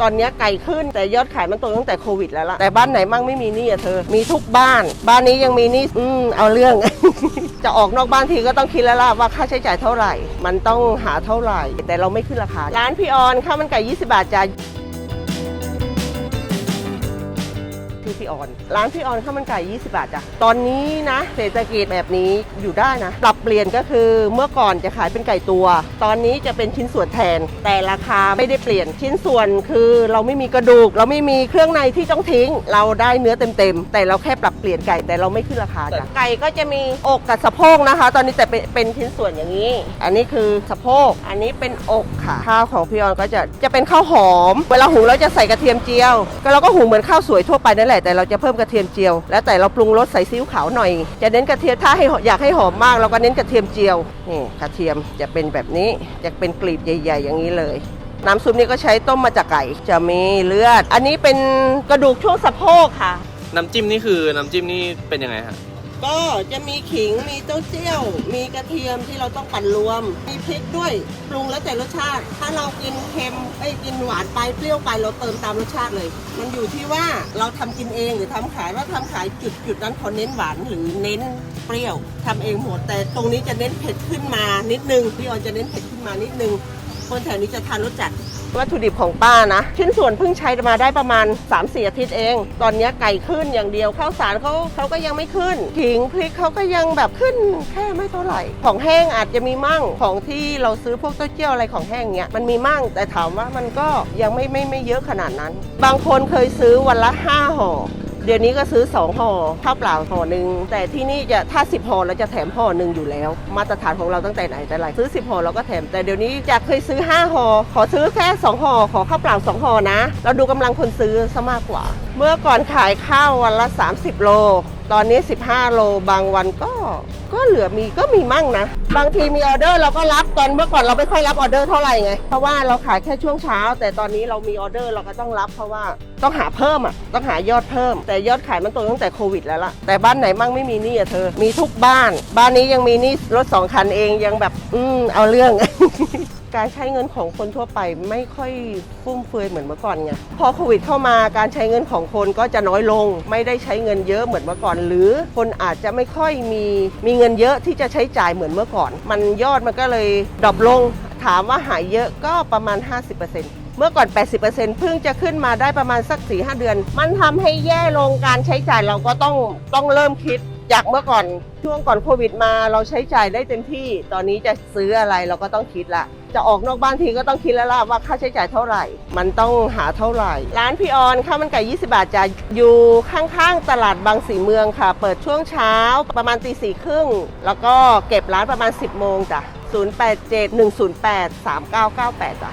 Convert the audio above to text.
ตอนนี้ไก่ขึ้นแต่ยอดขายมันตกตั้งแต่โควิดแล้วล่ะ แต่บ้านไหนมั่งไม่มีหนี้อะเธอ มีทุกบ้าน บ้านนี้ยังมีหนี้อืมเอาเรื่อง จะออกนอกบ้านทีก็ต้องคิดแล้วล่ะว่าค่าใช้จ่ายเท่าไหร่ มันต้องหาเท่าไหร่ แต่เราไม่ขึ้นราคา ร้านพี่ออนข้าวมันไก่ 20 บาทจ้า ที่พี่ออน ร้านพี่ออนข้าวมันไก่ 20 บาทจ้ะ ตอนนี้นะ เศรษฐกิจแบบนี้อยู่ได้นะ ปรับเปลี่ยนก็คือเมื่อก่อนจะขายเป็นไก่ตัว ตอนนี้จะเป็นชิ้นส่วนแทน แต่ราคาไม่ได้เปลี่ยน ชิ้นส่วนคือเราไม่มีกระดูก เราไม่มีเครื่องในที่ต้องทิ้ง เราได้เนื้อเต็มๆ แต่เราแค่ปรับเปลี่ยนไก่แต่เราไม่ขึ้นราคาจ้ะ ไก่ก็จะมีอกกับสะโพกนะคะ ตอนนี้แต่เป็นเป็นชิ้นส่วนอย่างนี้ อันนี้คือสะโพก อันนี้เป็นอกค่ะ ข้าวของพี่ออนก็จะจะเป็นข้าวหอม เวลาหุงเราจะใส่กระเทียมเจียว ก็เราก็หุงเหมือนข้าวสวยทั่วไปนั่นแหละแต่เราจะเพิ่มกระเทียมเจียว แล้วแต่เราปรุงรสใส่ซีอิ๊วขาวหน่อย จะเน้นกระเทียมถ้าให้อยากให้หอมมากเราก็เน้นกระเทียมเจียวนี่กระเทียมจะเป็นแบบนี้จะเป็นกลีบใหญ่ ๆ อย่างนี้เลยน้ำซุปนี่ก็ใช้ต้มมาจากไก่จะมีเลือด อันนี้เป็นกระดูกช่วงสะโพกค่ะ น้ำจิ้มนี่คือน้ำจิ้มนี่เป็นยังไงฮะ ก็จะมีขิงมีเต้าเจี้ยว มีกระเทียมที่เราต้องปั่นรวม มีพริกด้วยปรุงแล้วแต่รสชาติ ถ้าเรากินเค็มไอ้กินหวานไปเปรี้ยวไปเราเติมตามรสชาติเลย มันอยู่ที่ว่าเราทำกินเองหรือทำขายว่าทำขายจุดจุดนั้นเขาเน้นหวานหรือเน้นเปรี้ยวทำเองหมดแต่ตรงนี้จะเน้นเผ็ดขึ้นมานิดนึงพี่ออนจะเน้นเผ็ดขึ้นมานิดนึงคนแถวนี้จะทานรสจัด วัตถุดิบของป้านะ ชิ้นส่วนเพิ่งใช้มาได้ประมาณ 3-4 อาทิตย์เอง ตอนนี้ไก่ขึ้นอย่างเดียวข้าวสารเขาเขาก็ยังไม่ขึ้นขิงพริกเขาก็ยังแบบขึ้นแค่ไม่เท่าไหร่ ของแห้งอาจจะมีมั่งของที่เราซื้อพวกเต้าเจี้ยวอะไรของแห้งเนี้ยมันมีมั่งแต่ถามว่ามันก็ยังไม่ไม่ไม่เยอะขนาดนั้น บางคนเคยซื้อวันละ 5ห่อ เดี๋ยวนี้ก็ซื้อ2ห่อข้าวเปล่าห่อหนึ่งแต่ที่นี่จะถ้า 10ห่อเราจะแถมห่อหนึ่งอยู่แล้ว มาตรฐานของเราตั้งแต่ไหนแต่ไรซื้อ 10ห่อเราก็แถมแต่เดี๋ยวนี้จากเคยซื้อ5ห่อขอซื้อแค่2ห่อขอข้าวเปล่า2ห่อนะ เราดูกำลังคนซื้อซะมากกว่า เมื่อก่อนขายข้าววันละ 30 โล ตอนนี้ 15 โลบางวันก็ ก็เหลือมีก็มีมั่งนะ บางทีมีออเดอร์เราก็รับตอนเมื่อก่อนเราไม่ค่อยรับออเดอร์เท่าไหร่ไง เพราะว่าเราขายแค่ช่วงเช้า แต่ตอนนี้เรามีออเดอร์เราก็ต้องรับเพราะว่าต้องหาเพิ่มอะต้องหายอดเพิ่ม แต่ยอดขายมันตกตั้งแต่โควิดแล้วล่ะแต่บ้านไหนมั่งไม่มีหนี้อะเธอมีทุกบ้าน บ้านนี้ยังมีหนี้รถสองคันเองยังแบบอืมเอาเรื่อง การใช้เงินของคนทั่วไปไม่ค่อยฟุ่มเฟือยเหมือนเมื่อก่อนไงพอโควิดเข้ามาการใช้เงินของคนก็จะน้อยลง ไม่ได้ใช้เงินเยอะเหมือนเมื่อก่อน หรือคนอาจจะไม่ค่อยมีมีเงินเยอะที่จะใช้จ่ายเหมือนเมื่อก่อน มันยอดมันก็เลยดรอปลง ถามว่าหายเยอะก็ประมาณ 50%เมื่อก่อน 80%เพิ่งจะขึ้นมาได้ประมาณสัก4-5 เดือน มันทำให้แย่ลงการใช้จ่ายเราก็ต้องต้องเริ่มคิด จากเมื่อก่อนช่วงก่อนโควิดมาเราใช้จ่ายได้เต็มที่ ตอนนี้จะซื้ออะไรเราก็ต้องคิดละ จะออกนอกบ้านทีก็ต้องคิดแล้วล่ะว่าค่าใช้จ่ายเท่าไหร่ มันต้องหาเท่าไหร่ ร้านพี่ออนข้าวมันไก่ 20 บาทจะอยู่ข้างๆ ตลาดบางสีเมืองค่ะ เปิดช่วงเช้าประมาณตีสี่ครึ่งแล้วก็เก็บร้านประมาณ 10 โมงจ้ะ 087 108 3998จ้ะ